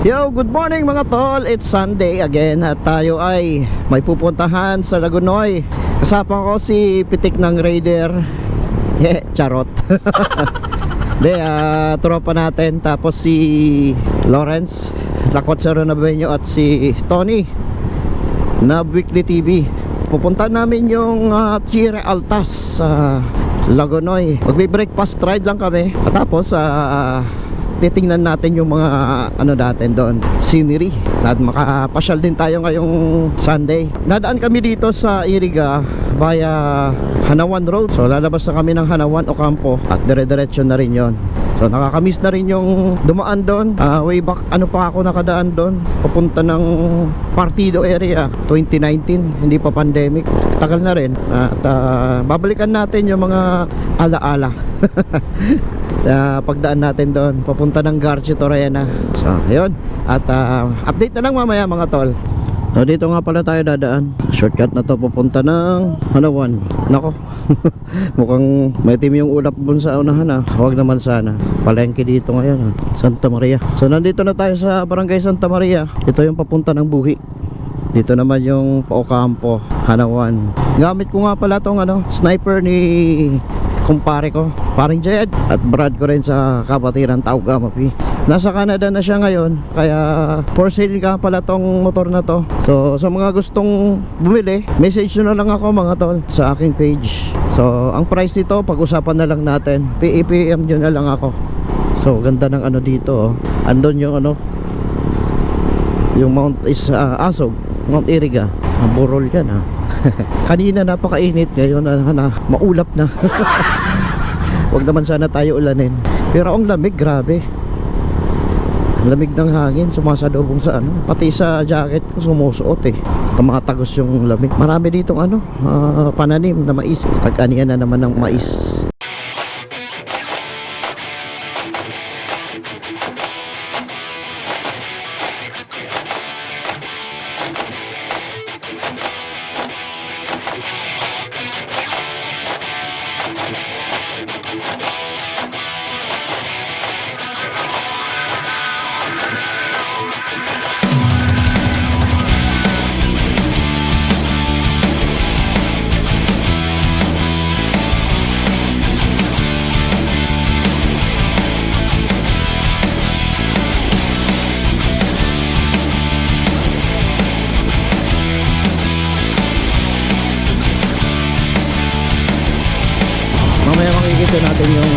Yo, good morning mga tol. It's Sunday again at tayo ay may pupuntahan sa Lagunoy. Kasama ko si Pitik ng Raider. Yeah, charot. De, ah, tropa natin tapos si Lawrence, Lakotsero Nabenyo at si Tony na Weekly TV. Pupunta namin yung uh, Chire Altas sa Lagunoy. Magbe-breakfast ride lang kami. At tapos ah, titingnan natin yung mga ano natin doon scenery. At makapasyal din tayo ngayong Sunday. Nadaan kami dito sa Iriga via Hanawan Road. So lalabas na kami ng Hanawan Ocampo. At dire-diretso na rin yon So nakakamiss na rin yung dumaan doon. Ah, Way back ano pa ako nakadaan doon? Papunta ng Partido area 2019 Hindi pa pandemic. Tagal na rin. At ah, babalikan natin yung mga alaala. Uh, Pagdaan natin doon. Papunta ng Garci Torrena. So ayun. At ah, update na lang mamaya mga tol So dito nga pala tayo dadaan. Shortcut na to papunta ng Hanawan Nako. Mukhang may team yung ulap dun sa unahan ah. Huwag naman sana. Palengke dito ngayon ah. Santa Maria. So nandito na tayo sa barangay Santa Maria. Ito yung papunta ng Buhi. Dito naman yung Paukampo, Hanawan. Gamit ko nga pala tong ano, sniper ni kumpare ko, paring Jed at Brad ko rin sa kapatiran Tau Gamapi. Nasa Canada na siya ngayon, kaya for sale nga pala tong motor na to. So sa mga gustong bumili, message nyo na lang ako mga tol sa aking page. So ang price nito, pag-usapan na lang natin. PEPM nyo na lang ako. So ganda ng ano dito, oh. andon yung ano, yung mount is uh, Asog Mount Iriga ang burol yan ha kanina napakainit ngayon na, na maulap na. Wag naman sana tayo ulanin. Pero ang lamig grabe. Lamig ng hangin sumasadobong sa ano pati sa jacket ko sumusuot eh. Tumatagos yung lamig. Marami ditong ano ah, pananim na mais. Tag-anihan na naman ng mais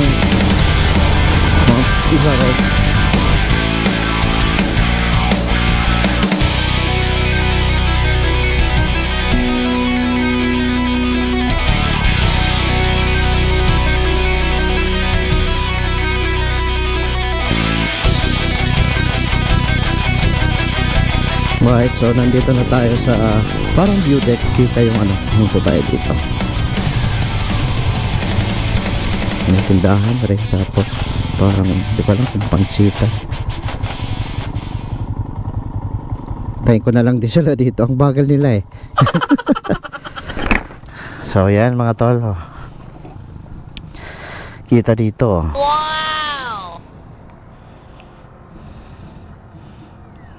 natin yung Mount Isarog Right, so nandito na tayo sa ah, parang view deck. Kita yung ano, yung tayo dito. May tindahan rin tapos parang hindi ko alam kung pansita. Tayin ko na lang din sila dito. Ang bagal nila eh. so yan mga tol. oh. Kita dito. Wow!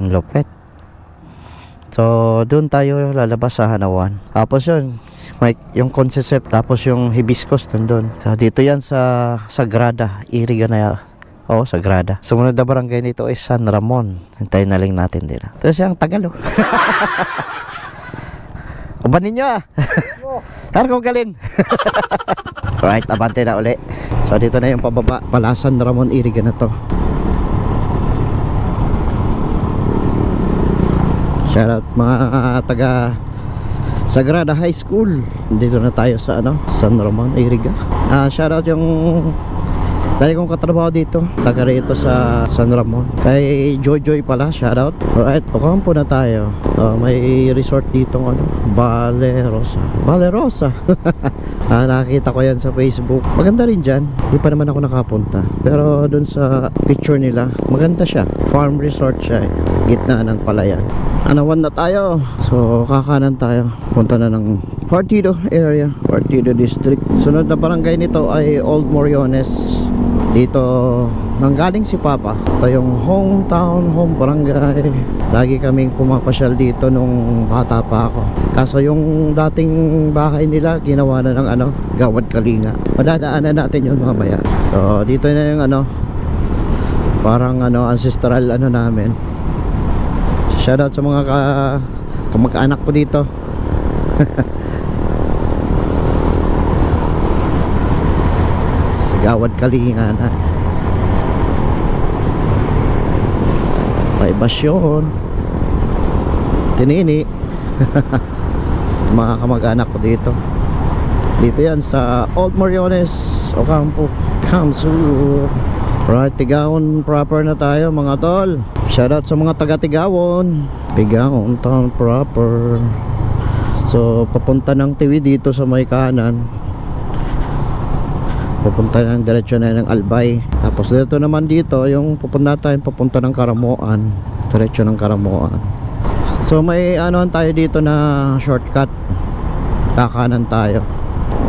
Ang lupet. So, doon tayo lalabas sa Hanawan. Tapos yun, may, yung concept, tapos yung hibiscus nandun. So, dito yan sa Sagrada, Iriga na Oo, Sagrada. Sumunod na barangay nito ay San Ramon. Hintayin na lang natin din. Tapos yung Tagalo. Ubanin nyo ah. Har kong galin. Alright, abante na uli. So, dito na yung pababa. Pala San Ramon, Iriga na to. Shoutout mga taga Sagrada High School. Dito na tayo sa ano, San Ramon, Iriga. Ah, shoutout yung dahil kong katrabaho dito, taga rito sa San Ramon. Kay Jojoy pala, shoutout. Alright, Ocampo na tayo. Ah, may resort dito ano, Vale Rosa. Vale Rosa. ah, nakakita ko yan sa Facebook. Maganda rin dyan. Di pa naman ako nakapunta. Pero dun sa picture nila, maganda siya. Farm resort siya eh. Gitna ng palayan. Anawan na tayo. So, kakanan tayo. Punta na ng Partido area. Partido district. Sunod na barangay nito ay Old Moriones. Dito nanggaling si Papa. Ito yung hometown, home barangay. Lagi kaming pumapasyal dito nung bata pa ako. Kaso yung dating bahay nila ginawa na ng ano, gawad kalinga. Madadaanan natin yun mamaya. So dito na yung ano, parang ano ancestral ano namin. Shoutout sa mga ka, kamag-anak ko dito. Sigawad kalinga na. Paibasyon. Tinini. mga kamag-anak ko dito. Dito yan sa Old Moriones, Ocampo, Kamsur. Right, Tigawon proper na tayo mga tol. Shoutout sa mga taga Tigawon. Tigawon town proper. So, papunta ng Tiwi dito sa may kanan. Papunta ng diretsyo na ng Albay. Tapos dito naman dito, yung pupunta tayo papunta ng Karamuan. Diretsyo ng Karamuan. So, may ano tayo dito na shortcut. Kakanan tayo.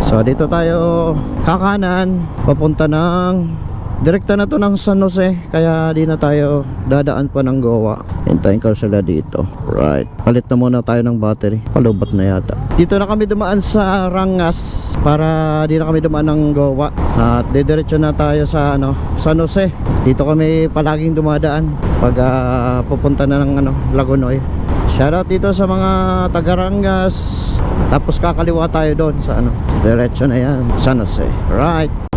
So, dito tayo kakanan. Papunta ng Direkta na to ng San Jose Kaya di na tayo dadaan pa ng Goa. Hintayin ko sila dito. Right. Palit na muna tayo ng battery. Palubat na yata. Dito na kami dumaan sa Rangas Para di na kami dumaan ng Goa. At didiretso na tayo sa ano, San Jose. Dito kami palaging dumadaan Pag ah, pupunta na ng ano, Lagunoy. Shoutout dito sa mga taga Rangas Tapos kakaliwa tayo doon sa ano Diretso na yan San Jose. Right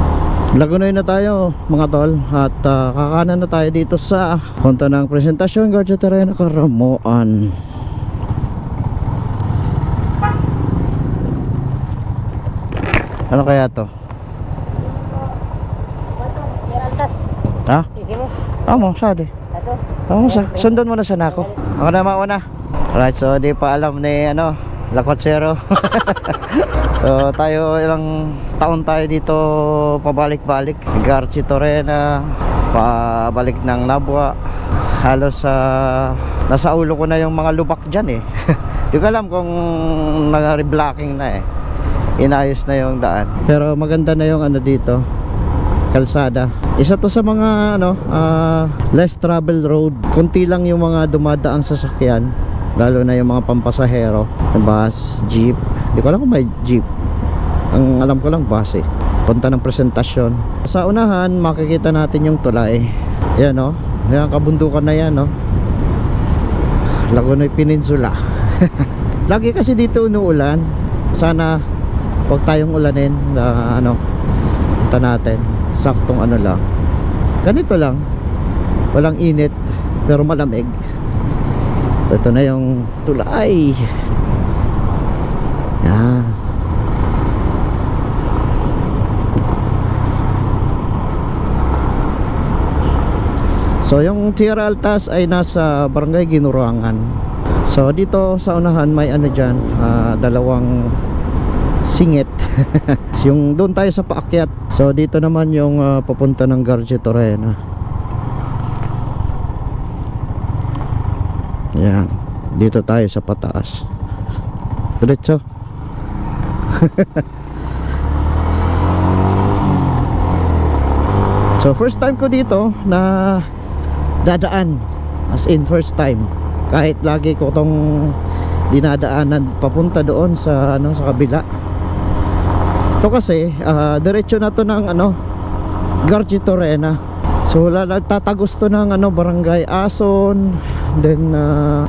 Lagunoy na tayo mga tol at uh, kakanan na tayo dito sa punta ng presentasyon Garja Terreno Karamoan Ano kaya to? Ha? Amo, sade. Amo, sa sundon mo na sa nako Ako na mauna Alright, so di pa alam ni ano Lakotsero So tayo ilang taon tayo dito pabalik-balik. Garchi Torena Pabalik ng Nabwa. Halos sa Nasa ulo ko na yung mga lubak dyan eh. Di ko alam kung nag-reblocking na eh. Inayos na yung daan. Pero maganda na yung ano dito kalsada. Isa to sa mga ano, ah, less travel road. Kunti lang yung mga dumadaang sasakyan, lalo na yung mga pampasahero, bus, jeep. Hindi ko alam kung may jeep. Ang alam ko lang bus eh. Punta ng presentasyon. Sa unahan, makikita natin yung tulay. Yan no. Yan kabundukan na yan no. Lagunoy Peninsula. Lagi kasi dito umuulan. Sana wag tayong ulanin na ano punta natin saktong ano lang ganito lang walang init pero malamig ito na yung tulay. Yan. So yung Tierra Altas ay nasa barangay Ginurangan so dito sa unahan may ano dyan ah, dalawang singit. Yung doon tayo sa paakyat. So dito naman yung ah, papunta ng Garje Torena yan dito tayo sa pataas. Diretso. So first time ko dito na dadaan. As in first time. Kahit lagi ko tong dinadaanan papunta doon sa ano sa kabila. Ito kasi ah, diretso na to ng ano Garji Torena. So wala tatagos to ng ano barangay Ason then ah,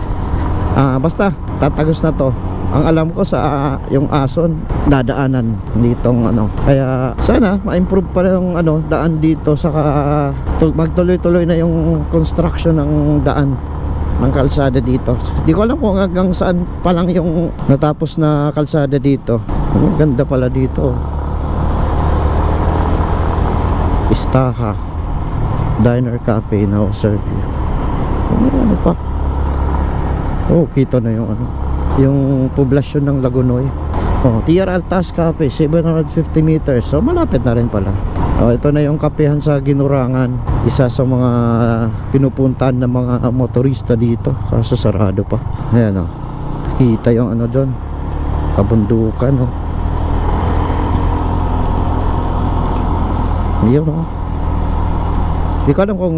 ah, basta tatagos na to. Ang alam ko sa ah, yung Ason dadaanan ditong ano. Kaya sana ma-improve pa yung ano daan dito saka tu- magtuloy-tuloy na yung construction ng daan ng kalsada dito. Di ko alam kung hanggang saan pa lang yung natapos na kalsada dito. Ganda pala dito. Istaha Diner Cafe now serve you ano, ano pa oh kita na yung ano yung poblasyon ng Lagunoy oh, Tierra Altas Cafe 750 meters so malapit na rin pala Oh, ito na yung kapehan sa Ginurangan. Isa sa mga pinupuntahan ng mga motorista dito. Kaso sarado pa. Ayan oh. Kita yung ano doon. Kabundukan oh. Yun oh. Hindi ko alam kung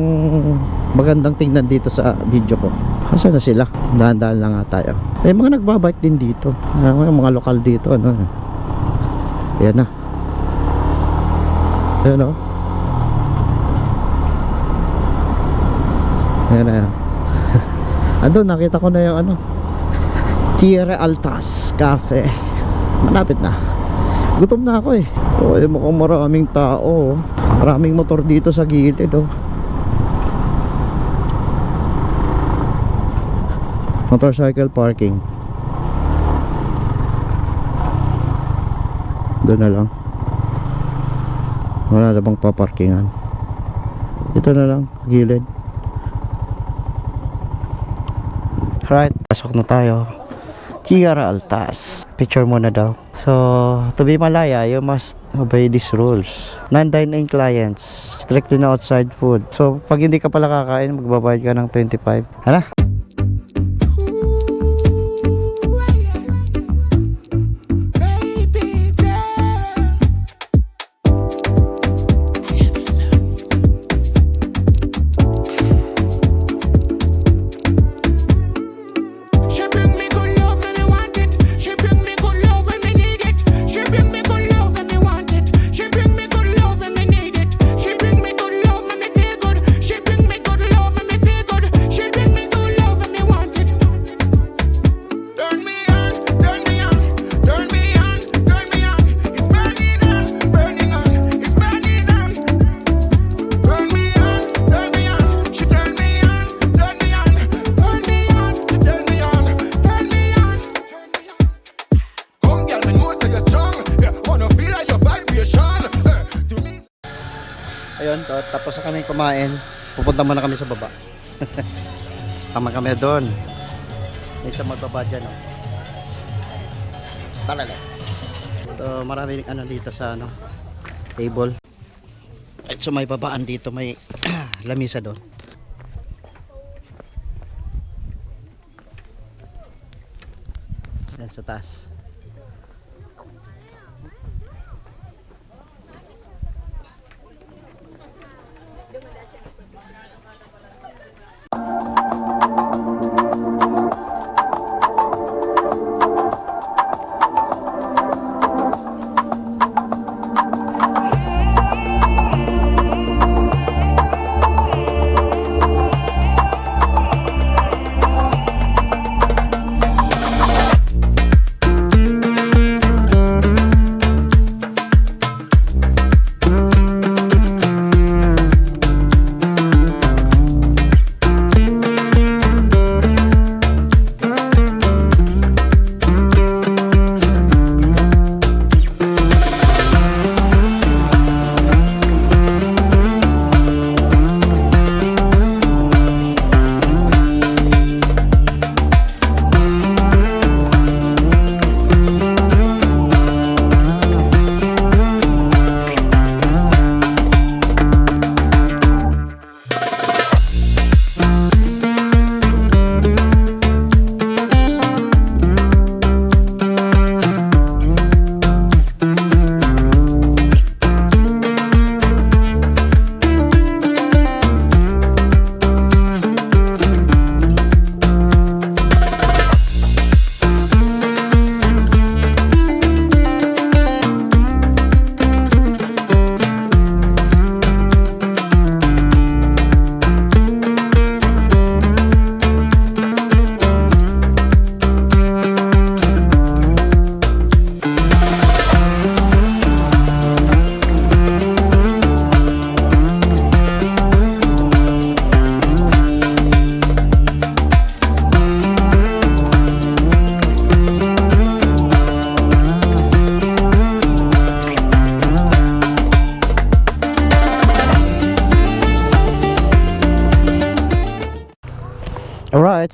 magandang tingnan dito sa video ko. Kasi na sila? Dahan-dahan lang nga tayo. May mga nagbabike din dito. May mga lokal dito. Ano? Ayan na. Ayan o. Ayan na. Andun, nakita ko na yung ano. Tierra Altas Cafe. Malapit na. Gutom na ako eh. Oh, eh, mukhang maraming tao. oh. Maraming motor dito sa gilid oh. Motorcycle parking. Doon na lang. Wala na bang paparkingan? Ito na lang, gilid. Right, pasok na tayo. Tierra Altas. Picture muna daw. So, to be Malaya, you must obey these rules. Non-dine-in clients. Strictly na outside food. So, pag hindi ka pala kakain, magbabayad ka ng 25. Hala? Tapos na kami kumain. Pupunta muna kami sa baba. Tama kami doon. May isa magbaba dyan, oh. Let's. So, maraming ano dito sa ano, table. At so may babaan dito, may lamisa doon. Yan sa taas.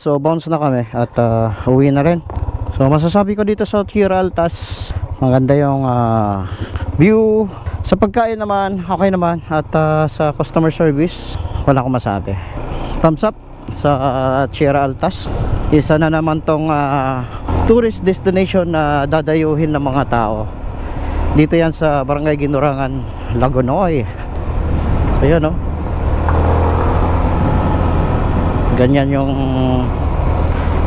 So bounce na kami at uh, uwi na rin. So masasabi ko dito sa Tierra Altas, maganda yung ah, view. Sa pagkain naman, okay naman. At ah, sa customer service, wala akong masabi. Thumbs up sa Tierra Altas. Isa na naman tong ah, tourist destination na dadayuhin ng mga tao. Dito yan sa Barangay Ginurangan, Lagonoy. So yun no. Ganyan yung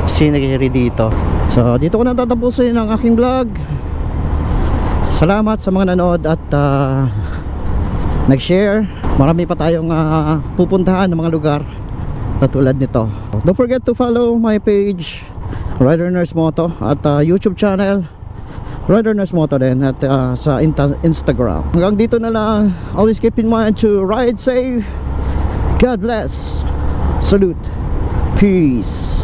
scenery dito. So dito ko na tatapusin ang aking vlog. Salamat sa mga nanood at ah, nag-share. Marami pa tayong ah, pupuntahan ng mga lugar na tulad nito. Don't forget to follow my page Rider Nurse Moto at ah, YouTube channel Rider Nurse Moto din at ah, sa Instagram. Hanggang dito na lang. Always keep in mind to ride safe. God bless salute. Peace